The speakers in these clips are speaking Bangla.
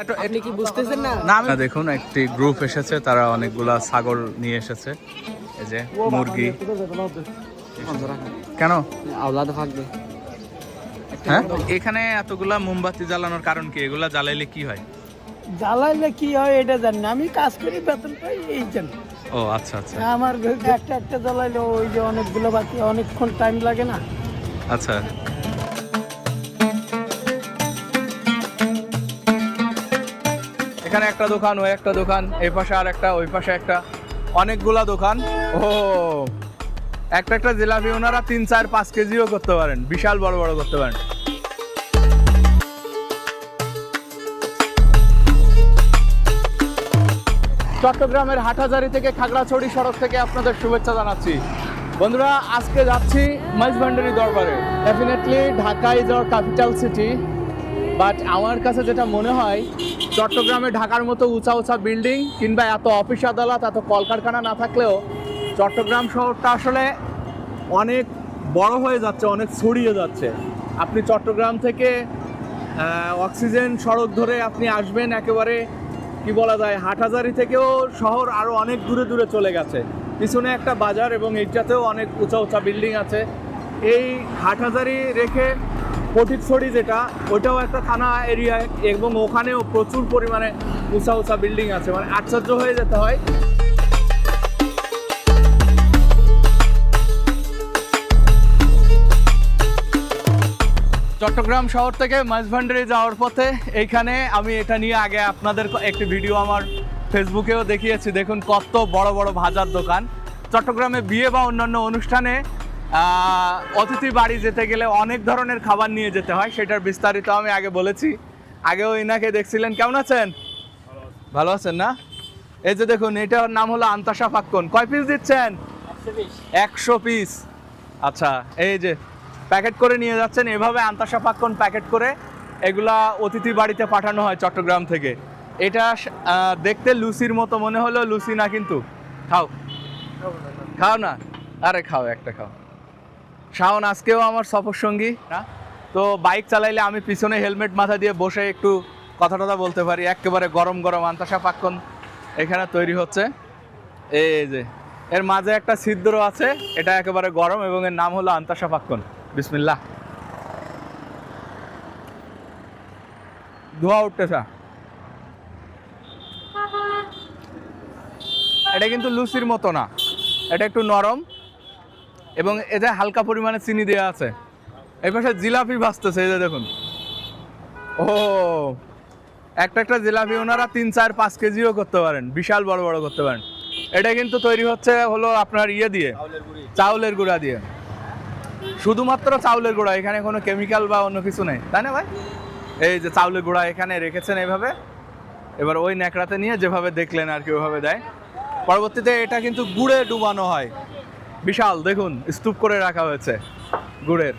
আপনি কি বুঝতেছেন না? না দেখুন একটি গ্রুপ এসেছে তারা অনেকগুলা ছাগল নিয়ে এসেছে। এই যে মুরগি। কেন? আওলাদ থাকবে। হ্যাঁ? এখানে এতগুলা মোমবাতি জ্বালানোর কারণ কি? এগুলা জ্বালাইলে কি হয়? জ্বালাইলে কি হয় এটা জানি না। আমি কাজ করি বেতন পাই এই জন্য। ও আচ্ছা আচ্ছা। আমার একটা একটা জ্বালাইলে ওই যে অনেকগুলো বাতি অনেকক্ষণ টাইম লাগে না। আচ্ছা। এখানে একটা দোকান, ওই একটা দোকান, এই পাশে আর একটা, ওই পাশে একটা। অনেকগুলা দোকান। ও, একটা একটা জিলাপি ওনারা তিন, চার, পাঁচ কেজিও করতে পারেন। বিশাল বড় বড় করতে পারেন। চট্টগ্রামের হাটহাজারি থেকে খাগড়াছড়ি সড়ক থেকে আপনাদের শুভেচ্ছা জানাচ্ছি। বন্ধুরা, আজকে যাচ্ছি মাইজভান্ডারি দরবারে। Definitely Dhaka is our capital city but আমার কাছে যেটা মনে হয় চট্টগ্রামে ঢাকার মতো উঁচা উঁচা বিল্ডিং কিংবা এত অফিস আদালত, এত কলকারখানা না থাকলেও চট্টগ্রাম শহরটা আসলে অনেক বড় হয়ে যাচ্ছে, অনেক ছড়িয়ে যাচ্ছে। আপনি চট্টগ্রাম থেকে অক্সিজেন সড়ক ধরে আপনি আসবেন একেবারে, কি বলা যায়, হাটহাজারি থেকেও শহর আরও অনেক দূরে দূরে চলে গেছে। পিছনে একটা বাজার এবং এইটাতেও অনেক উঁচা উঁচা বিল্ডিং আছে। এই হাটহাজারি রেখে ফটিকছড়ি যেটা ওটাও একটা থানা এরিয়া এবং ওখানেও প্রচুর পরিমাণে উঁচা উঁচা বিল্ডিং আছে মানে আশ্চর্য হয়ে যেতে হয়। চট্টগ্রাম শহর থেকে মাঝভান্ডারি যাওয়ার পথে এইখানে আমি এটা নিয়ে আগে আপনাদের একটি ভিডিও আমার ফেসবুকেও দেখিয়েছি। দেখুন কত বড় বড় ভাজার দোকান। চট্টগ্রামে বিয়ে বা অন্যান্য অনুষ্ঠানে অতিথি বাড়ি যেতে গেলে অনেক ধরনের খাবার নিয়ে যেতে হয় সেটার বিস্তারিত আমি আগে বলেছি। আগেও ইনাকে দেখছিলেন কেমন আছেন? ভালো আছেন না? এই যে দেখুন এটার নাম হলো আন্তাসা ফাক্কন। কয় পিস দিচ্ছেন? একশো পিস আচ্ছা এই যে প্যাকেট করে নিয়ে যাচ্ছেন এভাবে আন্তাসা পাক্কন প্যাকেট করে এগুলা অতিথি বাড়িতে পাঠানো হয় চট্টগ্রাম থেকে। এটা দেখতে লুসির মতো মনে হলো লুসি না কিন্তু। খাও। খাও না? আরে খাও একটা খাও। শাওন, আজকেও আমার সফর সঙ্গী, না? তো বাইক চালাইলে আমি পিছনে হেলমেট মাথা দিয়ে বসে একটু কথা টথা বলতে পারি। একেবারে গরম গরম আন্তাসা পাক্কন এখানে তৈরি হচ্ছে। এই যে, এর মাঝে একটা ছিদ্র আছে, এটা একেবারে গরম এবং এর নাম হলো আন্তাসা পাক্কন। বিসমিল্লাহ। ধোয়া উঠতেছা। এটা কিন্তু লুচির মতো না, এটা একটু নরম। এবং এতে হালকা পরিমাণে চিনি দেওয়া আছে। এই পাশে জিলাপি ভাজতেছে এই যে দেখুন। ও একটা একটা জিলাপি ওনারা তিন চার পাঁচ কেজিও করতে পারেন। বিশাল বড় বড় করতে পারেন। এটা কিন্তু তৈরি হচ্ছে হলো আপনার ইয়ে দিয়ে চাউলের গুঁড়া। দিয়ে। শুধুমাত্র চাউলের গুঁড়া এখানে কোনো কেমিক্যাল বা অন্য কিছু নেই। তাই না ভাই? এই যে চাউলের গুঁড়া এখানে রেখেছেন এইভাবে এবার ওই ন্যাকড়াতে নিয়ে যেভাবে দেখলেন আর কি ওইভাবে দেয়। পরবর্তীতে এটা কিন্তু গুড়ে ডুবানো হয়। বিশাল, দেখুন, স্তূপ করে রাখা হয়েছে গুড়ের।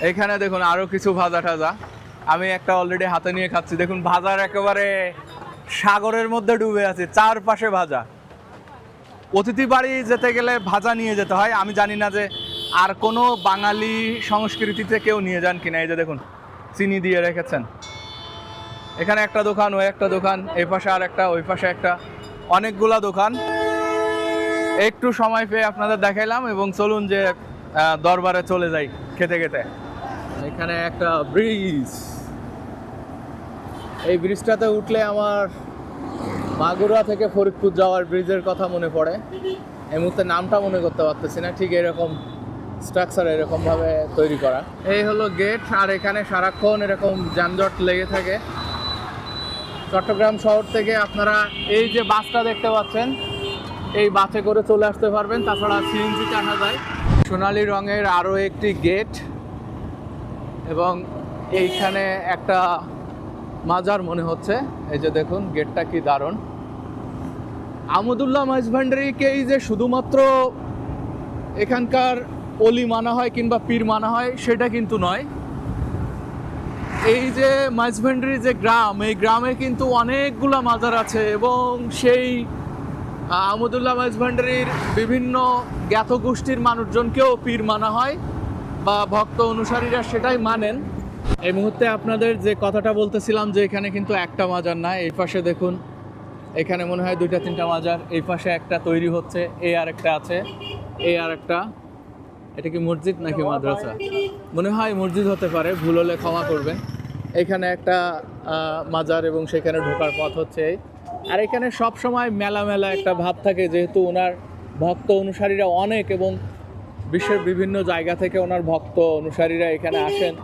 এখানে দেখুন আরও কিছু ভাজা টাজা আমি একটা অলরেডি হাতে নিয়ে খাচ্ছি। দেখুন, ভাজার একেবারে সাগরের মধ্যে ডুবে আছে, চারপাশে ভাজা। অতিথি বাড়ি যেতে গেলে ভাজা নিয়ে যেতে হয়। আমি জানি না যে আর কোনো বাঙালি সংস্কৃতিতে কেউ নিয়ে যান কিনা। এই যে দেখুন, চিনি দিয়ে রেখেছেন। এখানে একটা দোকান, ওই একটা দোকান, এই পাশে আর একটা ওই পাশে একটা। অনেকগুলা দোকান। একটু সময় পেয়ে আপনাদের দেখাইলাম এবং চলুন যে দরবারে চলে যাই খেতে খেতে। এখানে একটা ব্রিজ। এই ব্রিজটাতে উঠলে আমার মাগুরা থেকে ফরিদপুর যাওয়ার ব্রিজের কথা মনে পড়ে। এই মুহূর্তে নামটা মনে করতে পারতেছি না, ঠিক এরকম স্ট্রাকচার এরকম ভাবে তৈরি করা। এই হলো গেট আর এখানে সারাক্ষণ এরকম যানজট লেগে থাকে। চট্টগ্রাম শহর থেকে আপনারা এই যে বাসটা দেখতে পাচ্ছেন এই বাসে করে চলে আসতে পারবেন, তাছাড়া সিএনজিতে আসা যায়। সোনালি রঙের আরও একটি গেট এবং এইখানে একটা মাজার মনে হচ্ছে। এই যে দেখুন, গেটটা কি দারুণ। আমদুল্লাহ মাইজভান্ডারিকেই যে শুধুমাত্র এখানকার অলি মানা হয় কিংবা পীর মানা হয়, সেটা কিন্তু নয়। এই যে মাইজভান্ডারি যে গ্রাম, এই গ্রামে কিন্তু অনেকগুলা মাজার আছে এবং সেই আমদুল্লাহ মাইজভান্ডারির বিভিন্ন জ্ঞাত গোষ্ঠীর মানুষজনকেও পীর মানা হয় বা ভক্ত অনুসারীরা সেটাই মানেন। এই মুহূর্তে আপনাদের যে কথাটা বলতেছিলাম যে এখানে কিন্তু একটা মাজার না, এই পাশে দেখুন, এখানে মনে হয় দুইটা, তিনটা মাজার, এই পাশে একটা তৈরি হচ্ছে, এই আর একটা আছে, এই আর একটা এটা কি মসজিদ নাকি মাদ্রাসা? মনে হয় মসজিদ হতে পারে, ভুল হলে ক্ষমা করবেন। এখানে একটা মাজার এবং সেখানে ঢোকার পথ হচ্ছে এই। আর এখানে সব সময় মেলা মেলা একটা ভাব থাকে যেহেতু ওনার ভক্ত অনুসারীরা অনেক এবং বিশ্বের বিভিন্ন জায়গা থেকে ওনার ভক্ত অনুসারীরা এখানে আসেন।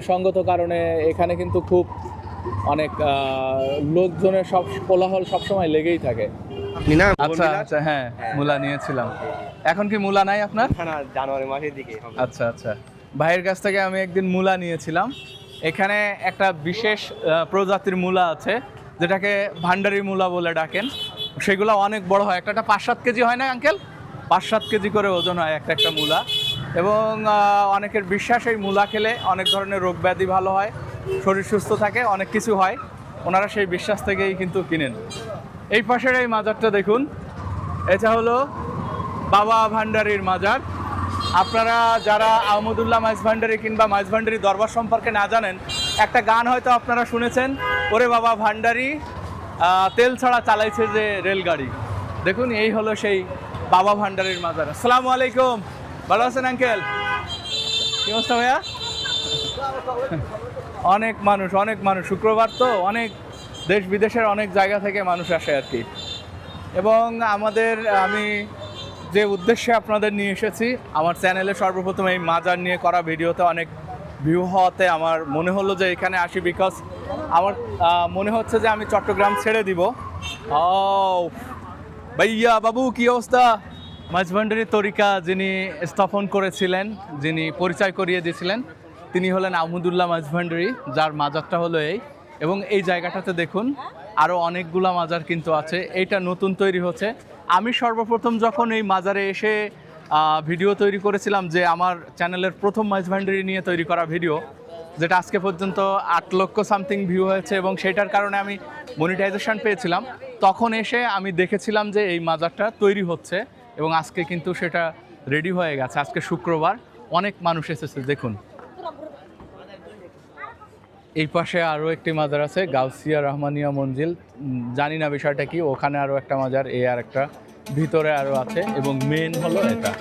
সঙ্গত কারণে এখানে কিন্তু খুব অনেক লোকজনের সব কোলাহল সবসময় লেগেই থাকে। আচ্ছা আচ্ছা হ্যাঁ মূলা নিয়েছিলাম। এখন কি মূলা নাই আপনার? না জানুয়ারি মাসের দিকে আচ্ছা আচ্ছা। ভাইয়ের কাছ থেকে আমি একদিন মূলা নিয়েছিলাম। এখানে একটা বিশেষ আহ, প্রজাতির মূলা আছে। যেটাকে ভান্ডারি মূলা বলে ডাকেন, সেগুলো অনেক বড় হয়। একটা পাঁচ সাত কেজি হয় না, আঙ্কেল? পাঁচ সাত কেজি করে ওজন হয় একটা একটা মূলা। এবং অনেকের বিশ্বাস এই মূলা খেলে অনেক ধরনের রোগ ব্যাধি ভালো হয়, শরীর সুস্থ থাকে, অনেক কিছু হয়। ওনারা সেই বিশ্বাস থেকেই কিন্তু কিনেন। এই পাশের এই মাজারটা দেখুন, এটা হলো বাবা ভান্ডারির মাজার। আপনারা যারা আহমদুল্লাহ মাইজ ভান্ডারি কিংবা মাইজ ভান্ডারি দরবার সম্পর্কে না জানেন একটা গান হয়তো আপনারা শুনেছেন, ওরে বাবা ভান্ডারি তেল ছাড়া চালাইছে যে রেলগাড়ি। দেখুন, এই হলো সেই বাবা ভান্ডারির মাজার। আসসালামু আলাইকুম। ভালো আছেন, আঙ্কেল? কি অবস্থা ভাইয়া? অনেক মানুষ অনেক মানুষ। শুক্রবার তো অনেক দেশ বিদেশের অনেক জায়গা থেকে মানুষ আসে আর কি। এবং আমাদের, আমি যে উদ্দেশ্যে আপনাদের নিয়ে এসেছি, আমার চ্যানেলে সর্বপ্রথম এই মাজার নিয়ে করা ভিডিওতে অনেক ভিউ হওয়াতে আমার মনে হলো যে এখানে আসি বিকজ আমার মনে হচ্ছে যে আমি চট্টগ্রাম ছেড়ে দিব। ও ভাইয়া, বাবু, কি অবস্থা? মাঝভান্ডারি তরিকা যিনি স্থাপন করেছিলেন, যিনি পরিচয় করিয়ে দিয়েছিলেন, তিনি হলেন আহমদুল্লাহ মাঝভান্ডারি, যার মাজারটা হলো এই। এবং এই জায়গাটাতে দেখুন আরও অনেকগুলা মাজার কিন্তু আছে। এইটা নতুন তৈরি হচ্ছে। আমি সর্বপ্রথম যখন এই মাজারে এসে ভিডিও তৈরি করেছিলাম যে আমার চ্যানেলের প্রথম মাঝভান্ডারি নিয়ে তৈরি করা ভিডিও, যেটা আজকে পর্যন্ত আট লক্ষ সামথিং ভিউ হয়েছে এবং সেটার কারণে আমি মনিটাইজেশন পেয়েছিলাম। তখন এসে আমি দেখেছিলাম যে এই মাজারটা তৈরি হচ্ছে এবং আজকে কিন্তু সেটা রেডি হয়ে গেছে। আজকে শুক্রবার, অনেক মানুষ এসেছে, দেখুন। এই পাশে আরও একটি মাজার আছে, গাউসিয়া রহমানিয়া মঞ্জিল। জানি না বিষয়টা কি, ওখানে আরও একটা মাজার, এ আর একটা। ভিতরে আরও আছে এবং মেন হলো এটা।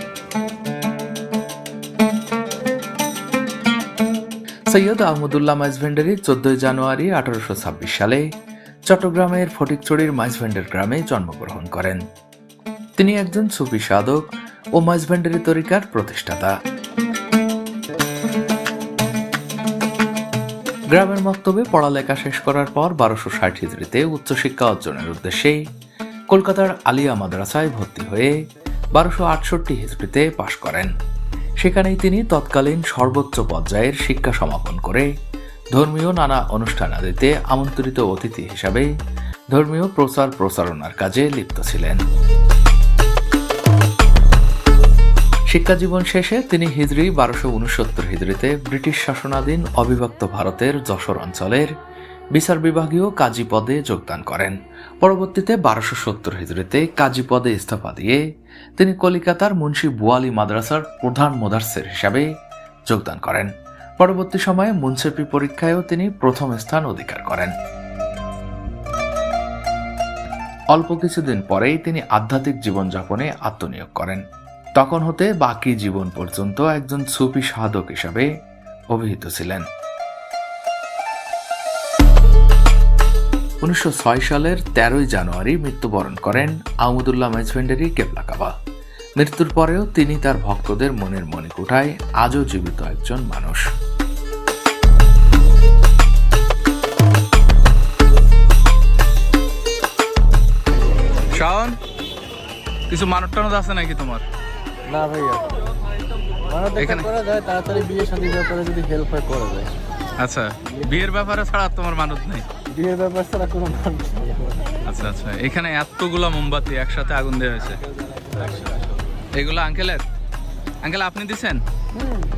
সৈয়দ আহমদুল্লাহ মাইজভেন্ডারি চোদ্দই জানুয়ারি আঠারোশো ছাব্বিশ সালে চট্টগ্রামের ফটিকছড়ির মাইজভেন্ডার গ্রামে জন্মগ্রহণ করেন। তিনি একজন সুফি সাধক ও মাইজভেন্ডারি তরিকার প্রতিষ্ঠাতা। গ্রামের মক্তবে পড়ালেখা শেষ করার পর বারোশো ষাট হিজড়িতে উচ্চশিক্ষা অর্জনের উদ্দেশ্যে কলকাতার আলিয়া মাদ্রাসায় ভর্তি হয়ে বারোশো আটষট্টি হিজড়িতে পাশ করেন। সেখানেই তিনি তৎকালীন সর্বোচ্চ পর্যায়ের শিক্ষা সমাপন করে ধর্মীয় নানা অনুষ্ঠানাদিতে আমন্ত্রিত অতিথি হিসাবে ধর্মীয় প্রচার প্রচারণার কাজে লিপ্ত ছিলেন। শিক্ষাজীবন শেষে তিনি হিজরি বারোশো উনসত্তর হিজড়িতে ব্রিটিশ শাসনাধীন অবিভক্ত ভারতের যশোর অঞ্চলের বিচার বিভাগীয় কাজী পদে যোগদান করেন। পরবর্তীতে বারোশো সত্তর হিজড়িতে কাজী পদে ইস্তফা দিয়ে তিনি কলিকাতার মুন্সি বুয়ালি মাদ্রাসার প্রধান মোদার্সের হিসাবে যোগদান করেন। পরবর্তী সময়ে মুন্সেপি পরীক্ষায়ও তিনি প্রথম স্থান অধিকার করেন। অল্প কিছুদিন পরেই তিনি আধ্যাত্মিক জীবনযাপনে আত্মনিয়োগ করেন। তখন হতে বাকি জীবন পর্যন্ত একজন সুফি সাধক হিসাবে অভিহিত ছিলেন। উনিশশো ছয় সালের তেরোই জানুয়ারি মৃত্যুবরণ করেন আহমদুল্লাহ মাইজভেন্ডারি কেবলাকাবা। মৃত্যুর পরেও তিনি তার ভক্তদের মনের মণিকুঠায় আজও জীবিত একজন মানুষ। শাওন কিছু মানত টানত আছে নাকি তোমার? না ভাইয়া। মানে এখানে- করা যায় তাড়াতাড়ি বিয়ে শাদী ব্যাপারে যদি হেল্প হয় করা যায়। আচ্ছা বিয়ের ব্যাপারে ছাড়া আর তোমার মানত নেই। বিয়ের ব্যাপার ছাড়া কোনো আচ্ছা আচ্ছা। এখানে এতগুলো মোমবাতি একসাথে আগুন দেওয়া হয়েছে। এগুলো আঙ্কেলের? আঙ্কেল আপনি দিছেন?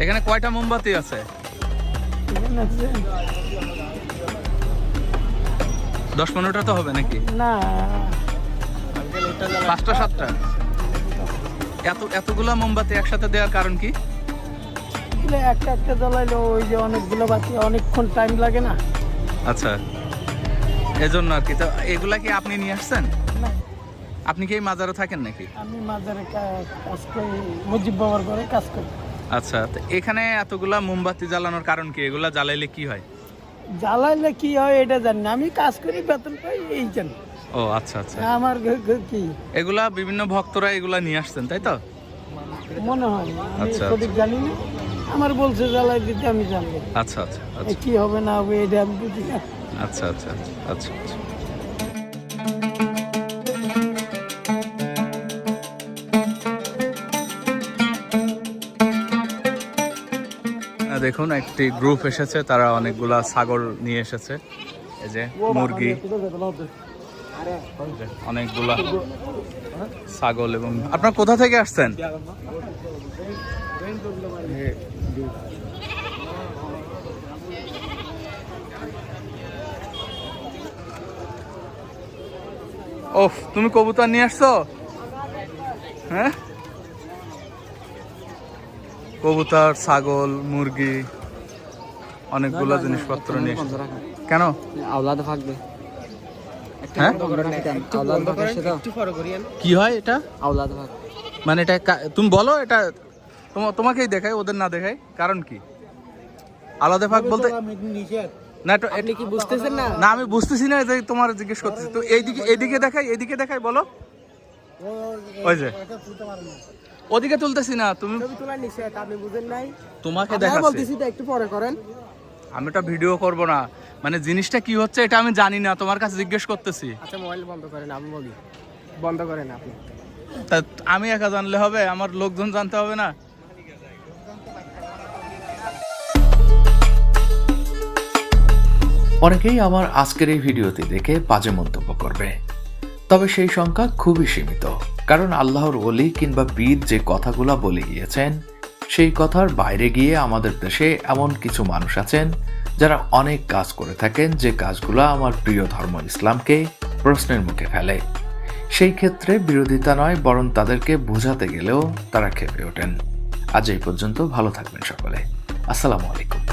এখানে কয়টা মোমবাতি আছে? দশ পনেরোটা তো হবে নাকি? না। পাঁচটা সাতটা? এত এতগুলো মোমবাতি একসাথে দেওয়ার কারণ কি? একটা একটা জ্বালাইলে ওই যে অনেকগুলো বাতি অনেকক্ষণ টাইম লাগে না। আচ্ছা। এজন্য আর কি। তো এগুলা কি আপনি নিয়ে আসছেন? আপনি কি এই মাজারও থাকেন নাকি? আমি মাজারে কাজ করি মুজিব বাবার ঘরে কাজ করি। আচ্ছা তো এখানে এতগুলা মোমবাতি জ্বালানোর কারণ কি? এগুলা জ্বালাইলে কি হয়? জ্বালাইলে কি হয় এটা জানি না। আমি কাজ করি বেতন পাই এই জানি। ও আচ্ছা আচ্ছা। আমার কি? এগুলা বিভিন্ন ভক্তরা এগুলা নিয়ে আসছেন তাই তো? মনে হয় আচ্ছা, সঠিক জানি না। আমার বলছে জ্বালাই দিতে আমি জানি আচ্ছা আচ্ছা আচ্ছা। কি হবে না হবে এটা আমি বুঝি না। আচ্ছা আচ্ছা আচ্ছা আচ্ছা। দেখুন, একটি গ্রুপ এসেছে, তারা অনেকগুলা ছাগল নিয়ে এসেছে। এই যে মুরগি, অনেকগুলা ছাগল এবং আপনার কোথা থেকে আসছেন? ওহ তুমি কবুতর নিয়ে আসছো? হ্যাঁ? কবুতর ছাগল মুরগি অনেকগুলো জিনিসপত্র নিয়ে। কেন? আওলাদ থাকবে হ্যাঁ? কি হয় এটা? আওলাদ থাক মানে এটা তুমি বলো এটা তোমা- তোমাকেই দেখাই ওদের না দেখাই। কারণ কি? আলাদা ভাগ বলতে না এটা আপনি কি বুঝতেছেন না? না আমি বুঝতেছি না যে তোমার জিজ্ঞেস করতেছি। তো এইদিকে এইদিকে দেখাই এইদিকে দেখাই বলো। ওই যে। ওদিকে তুলতেছি না তুমি তোলার নিষেধ আপনি বুঝেন নাই। তোমাকে দেখাচ্ছি। বলতেছি তো একটু পরে করেন। আমি এটা ভিডিও করব না। মানে জিনিসটা কি হচ্ছে এটা আমি জানি না তোমার কাছে জিজ্ঞেস করতেছি। আচ্ছা মোবাইল বন্ধ করেন আমি বলি। বন্ধ করেন আপনি। তা আমি একা জানলে হবে আমার লোকজন জানতে হবে না? অনেকেই আমার আজকের এই ভিডিওটি দেখে বাজে মন্তব্য করবে। তবে সেই সংখ্যা খুবই সীমিত, কারণ আল্লাহর ওলি কিংবা বীর যে কথাগুলা বলে গিয়েছেন, সেই কথার বাইরে গিয়ে আমাদের দেশে এমন কিছু মানুষ আছেন যারা অনেক কাজ করে থাকেন যে কাজগুলো আমার প্রিয় ধর্ম ইসলামকে প্রশ্নের মুখে ফেলে। সেই ক্ষেত্রে বিরোধিতা নয়, বরং তাদেরকে বোঝাতে গেলেও তারা খেপে ওঠেন। আজ এই পর্যন্ত ভালো থাকবেন সকলে। আসসালামু আলাইকুম।